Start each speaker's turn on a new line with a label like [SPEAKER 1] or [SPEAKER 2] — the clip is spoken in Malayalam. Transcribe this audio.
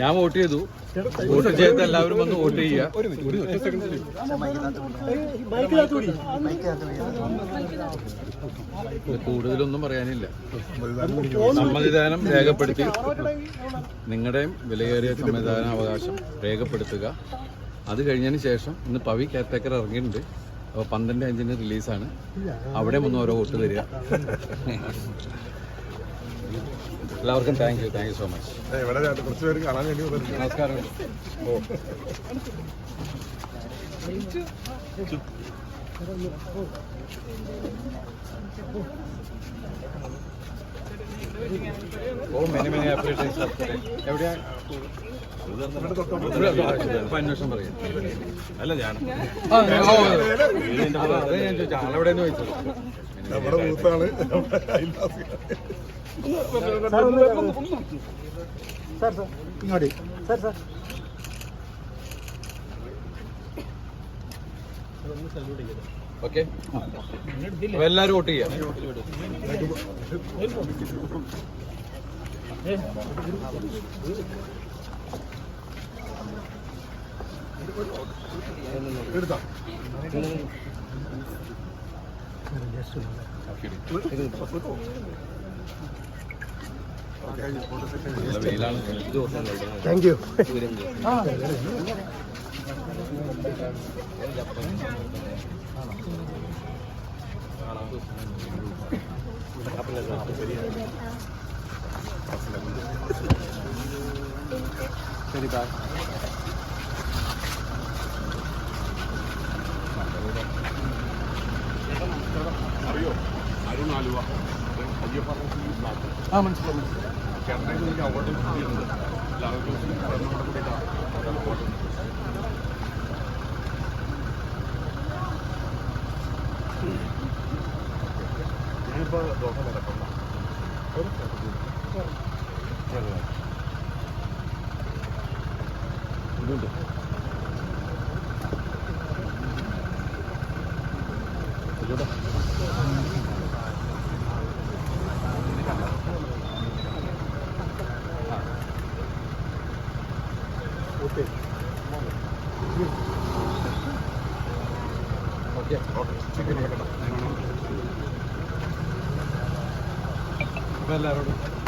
[SPEAKER 1] ഞാൻ വോട്ട് ചെയ്തു. വോട്ട് ചെയ്ത് എല്ലാവരും വന്ന് വോട്ട് ചെയ്യുക. കൂടുതലൊന്നും പറയാനില്ല. സമ്മതിദാനം രേഖപ്പെടുത്തി. നിങ്ങളുടെയും വിലയേറിയ സമ്മതിദാന അവകാശം രേഖപ്പെടുത്തുക. അത് കഴിഞ്ഞതിന് ശേഷം ഇന്ന് പവി കെയർടേക്കർ ഇറങ്ങിയിട്ടുണ്ട്. അപ്പോൾ പന്ത്രണ്ട് അഞ്ചിന് റിലീസാണ് അവിടെ ഒന്ന് ഓരോ വോട്ട് തരിക. എല്ലാവർക്കും thank you thank you so much
[SPEAKER 2] ഇവിടെ കുറച്ച് പേര് കാണാൻ വേണ്ടി.
[SPEAKER 1] നമസ്കാരം. ഓ. മെനി മെനി അപ്രീഷിയേഷൻ എവിടെയാ? ഇപ്പൊ അന്വേഷണം പറയാം
[SPEAKER 2] അല്ല ഞാൻ
[SPEAKER 1] ഞാൻ ചോദിച്ചാൽ ആളെവിടെയെന്ന് ചോദിച്ചത്
[SPEAKER 2] നമ്മുടെ ബൂത്താണ്.
[SPEAKER 3] ഇങ്ങോട്ട് സാർ സാർ
[SPEAKER 1] ഓക്കെ എല്ലാവരും വോട്ട് ചെയ്യാം
[SPEAKER 2] എടുത്തോ
[SPEAKER 3] താങ്ക് യു
[SPEAKER 1] ശരി ബായ്
[SPEAKER 2] അറിയോ? അരുൺ ആലുവ.
[SPEAKER 1] ആ മനസ്സിലായി
[SPEAKER 2] ചേട്ടനെ എനിക്ക് അവാർഡ് കിട്ടിയിട്ടുണ്ട് എല്ലാവർക്കും കൂടെ കൂടിയിട്ടാണ് അവാർഡ് ഞാനിപ്പോൾ ദോശ നടക്കുന്ന ഒരു
[SPEAKER 1] ഇതുണ്ട്. ഇതോടെ
[SPEAKER 2] ഓക്കെ
[SPEAKER 1] ഓക്കെ അപ്പോൾ എല്ലാവരോടും